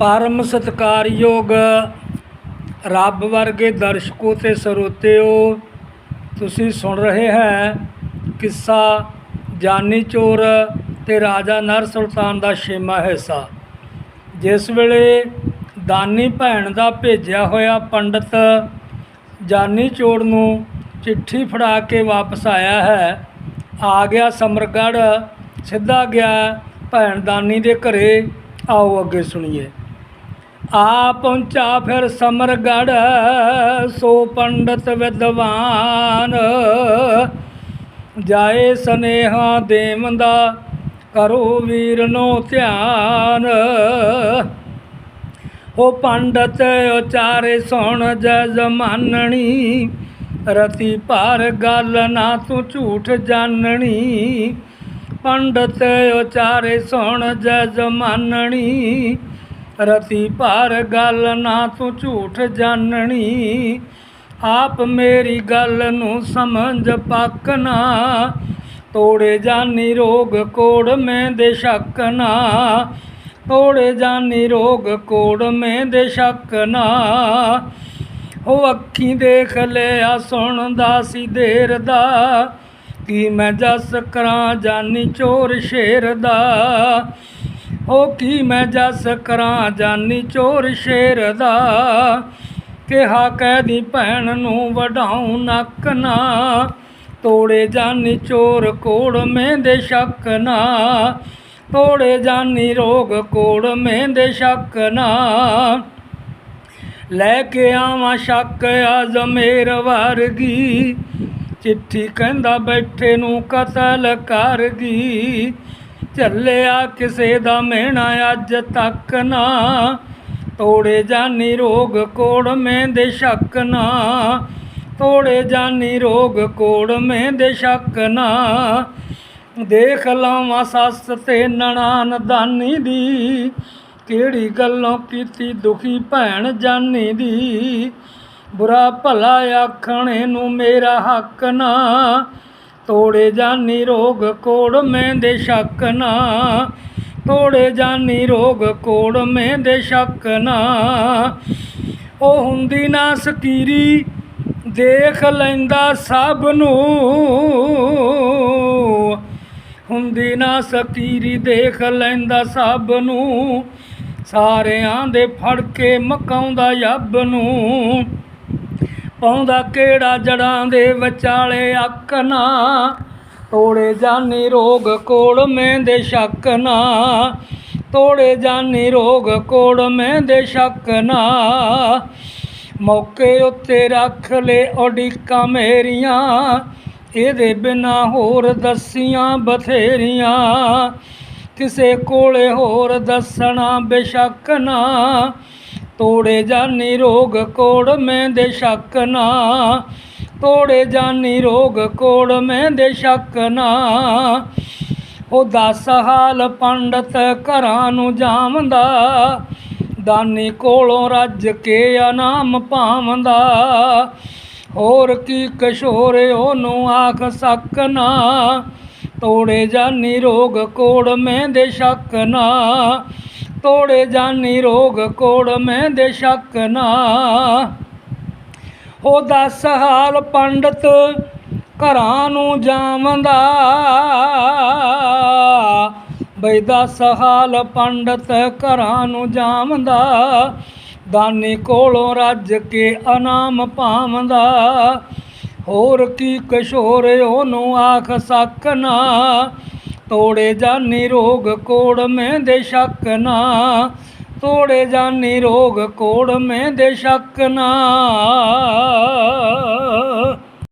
ਪਰਮ ਸਤਿਕਾਰਯੋਗ ਰੱਬ ਵਰਗੇ ਦਰਸ਼ਕੋ ਤੇ ਸਰੋਤਿਓ, ਤੁਸੀਂ ਸੁਣ ਰਹੇ ਹੈ ਕਿੱਸਾ ਜਾਨੀ ਚੋਰ ਤੇ ਰਾਜਾ ਨਰ ਸੁਲਤਾਨ ਦਾ ਛੇਵਾਂ ਹਿੱਸਾ। ਜਿਸ ਵੇਲੇ ਦਾਨੀ ਭੈਣ ਦਾ ਭੇਜਿਆ ਹੋਇਆ ਪੰਡਤ ਜਾਨੀ ਚੋਰ ਨੂੰ ਚਿੱਠੀ ਫੜਾ ਕੇ ਵਾਪਸ ਆਇਆ ਹੈ, ਆ ਗਿਆ ਸਮਰਗੜ੍ਹ ਸਿੱਧਾ ਗਿਆ ਭੈਣ ਦਾਨੀ ਦੇ ਘਰੇ, ਆਓ ਅੱਗੇ ਸੁਣੀਏ। ਆ ਪਹੁੰਚਾ ਫਿਰ ਸਮਰਗੜ੍ਹ ਸੋ ਪੰਡਤ ਵਿਦਵਾਨ। ਜਾਏ ਸਨੇਹਾ ਦੇਵੰਦਾ ਕਰੋ ਵੀਰ ਨੂੰ ਧਿਆਨ। ਉਹ ਪੰਡਤ ਉਚਾਰੇ ਸੁਣ ਜੈ ਜਮਾਨਣੀ ਰਤੀ ਭਾਰ ਗੱਲ ਨਾ ਤੂੰ ਝੂਠ ਜਾਣਣੀ। ਪੰਡਤ ਉਚਾਰੇ ਸੁਣ ਜੈ ਜਮਾਨਣੀ ਰਤੀ ਭਾਰ ਗੱਲ ਨਾ ਤੂੰ ਝੂਠ ਜਾਣਣੀ ਆਪ ਮੇਰੀ ਗੱਲ ਨੂੰ ਸਮਝ ਪਾਕਨਾ ਤੋੜੇ ਜਾਨੀ ਰੋਗ ਕੋੜ ਮੈਂ ਦੇ ਸ਼ੱਕ ਤੋੜੇ ਜਾਨੀ ਰੋਗ ਕੋੜ ਮੈਂ ਦੇ ਸ਼ੱਕ ਉਹ ਅੱਖੀਂ ਦੇਖ ਲਿਆ ਸੁਣਦਾ ਸੀ ਦੇਰ ਦਾ। ਕੀ ਮੈਂ ਜਸ ਕਰਾਂ ਜਾਨੀ ਚੋਰ ਸ਼ੇਰ ਦਾ। ਉਹ ਕੀ ਮੈਂ ਜਸ ਕਰਾਂ ਜਾਨੀ ਚੋਰ ਸ਼ੇਰ ਦਾ? ਕਿਹਾ ਕਹਿਦੀ ਭੈਣ ਨੂੰ ਵਢਾਉ ਨੱਕ ਨਾ। ਤੋੜੇ ਜਾਨੀ ਚੋਰ ਕੋੜ ਮੈਂ ਦੇ ਸ਼ੱਕ ਨਾ। ਤੋੜੇ ਜਾਨੀ ਰੋਗ ਕੋੜ ਮੈਂ ਦੇ ਸ਼ੱਕ ਨਾ। ਲੈ ਕੇ ਆਵਾਂ ਸ਼ੱਕ ਆਜ਼ਮੇਰ ਵਰਗੀ। ਚਿੱਠੀ ਕਹਿੰਦਾ ਬੈਠੇ ਨੂੰ ਕਤਲ ਕਰ ਗਈ ਚੱਲਿਆ ਕਿਸੇ ਦਾ ਮਿਹਣਾ ਅੱਜ ਤੱਕ ਨਾ। ਤੋੜੇ ਜਾਨੀ ਰੋਗ ਕੋੜ ਮੈਂ ਦੇ ਸ਼ੱਕ ਨਾ। ਤੋੜੇ ਜਾਨੀ ਰੋਗ ਕੋੜ ਮੈਂ ਦੇ ਸ਼ੱਕ ਨਾ। ਦੇਖ ਲਾਵਾਂ ਸੱਸ ਤੇ ਨਣਾਨ ਦਾਨੀ ਦੀ। ਕਿਹੜੀ ਗੱਲੋਂ ਕੀਤੀ ਦੁਖੀ ਭੈਣ ਜਾਨੀ ਦੀ। ਬੁਰਾ ਭਲਾ ਆਖਣੇ ਨੂੰ ਮੇਰਾ ਹੱਕ ਨਾ। ਤੋੜੇ ਜਾਨੀ ਰੋਗ ਕੋੜ ਮੈਂ ਦੇ ਸ਼ੱਕ ਨਾ। ਤੋੜੇ ਜਾਨੀ ਰੋਗ ਕੋੜ ਮੈਂ ਦੇ ਸ਼ੱਕ ਨਾ। ਉਹ ਹੁੰਦੀ ਨਾ ਸਕੀਰੀ, ਦੇਖ ਲੈਂਦਾ ਸਭ ਨੂੰ। ਹੁੰਦੀ ਨਾ ਸਕੀਰੀ, ਦੇਖ ਲੈਂਦਾ ਸਭ ਨੂੰ। ਸਾਰਿਆਂ ਦੇ ਫੜ ਕੇ ਮਕਾਉਂਦਾ ਯੱਬ ਨੂੰ। ਪਾਉਂਦਾ ਕਿਹੜਾ ਜੜਾਂ ਦੇ ਵਿਚਾਲੇ ਅੱਕ ਤੋੜੇ ਜਾਨੀ ਰੋਗ ਕੋੜ ਮੈਂ ਦੇ ਸ਼ੱਕ ਨਾ। ਤੋੜੇ ਜਾਨੀ ਰੋਗ ਕੋੜ ਮੈਂ ਦੇ ਸ਼ੱਕ ਨਾ। ਮੌਕੇ ਉੱਤੇ ਰੱਖ ਲੈ ਓਡੀਕਾਂ ਮੇਰੀਆਂ। ਇਹਦੇ ਬਿਨਾ ਹੋਰ ਦਸੀਆਂ ਬਥੇਰੀਆਂ। ਕਿਸੇ ਕੋਲੇ ਹੋਰ ਦੱਸਣਾ ਬੇਸ਼ੱਕ ਨਾ। ਤੋੜੇ ਜਾਨੀ ਰੋਗ ਕੋੜ ਮੈਂ ਦੇ ਸ਼ੱਕ ਨਾ। ਤੋੜੇ ਜਾਨੀ ਰੋਗ ਕੋੜ ਮੈਂ ਦੇ ਸ਼ੱਕ ਨਾ। ਉਹ ਦਸ ਹਾਲ ਪੰਡਤ ਘਰਾਂ ਨੂੰ ਜਾਮਦਾ ਦਾਨੀ ਕੋਲੋਂ ਰੱਜ ਕੇ ਇਨਾਮ ਪਾਵੰਦਾ। ਹੋਰ ਕੀ ਕਸ਼ੋਰ ਉਹਨੂੰ ਆਖ ਸਕਨਾ ਤੋੜੇ ਜਾਨੀ ਰੋਗ ਕੋੜ ਮੈਂ ਦੇ ਸ਼ੱਕ ਨਾ। ਤੋੜੇ ਜਾਨੀ ਰੋਗ ਕੋੜ ਮੈਂ ਦੇ ਸ਼ੱਕ ਨਾ। ਉਹ ਦਸ ਹਾਲ ਪੰਡਤ ਘਰਾਂ ਨੂੰ ਜਾਵੰਦਾ। ਬਈ ਦਸ ਹਾਲ ਪੰਡਤ ਘਰਾਂ ਨੂੰ ਜਾਵੰਦਾ। ਦਾਨੀ ਕੋਲੋਂ ਰੱਜ ਕੇ ਅਨਾਮ ਪਾਵੰਦਾ। ਹੋਰ ਕੀ ਕਸ਼ੋਰ ਉਹਨੂੰ ਆਖ ਸਕਨਾ ਤੋੜੇ ਜਾਨੀ ਰੋਗ ਕੋੜ ਮੈਂ ਦੇ ਸ਼ੱਕ ਨਾ। ਤੋੜੇ ਜਾਨੀ ਰੋਗ ਕੋੜ ਮੈਂ ਦੇ ਸ਼ੱਕ ਨਾ।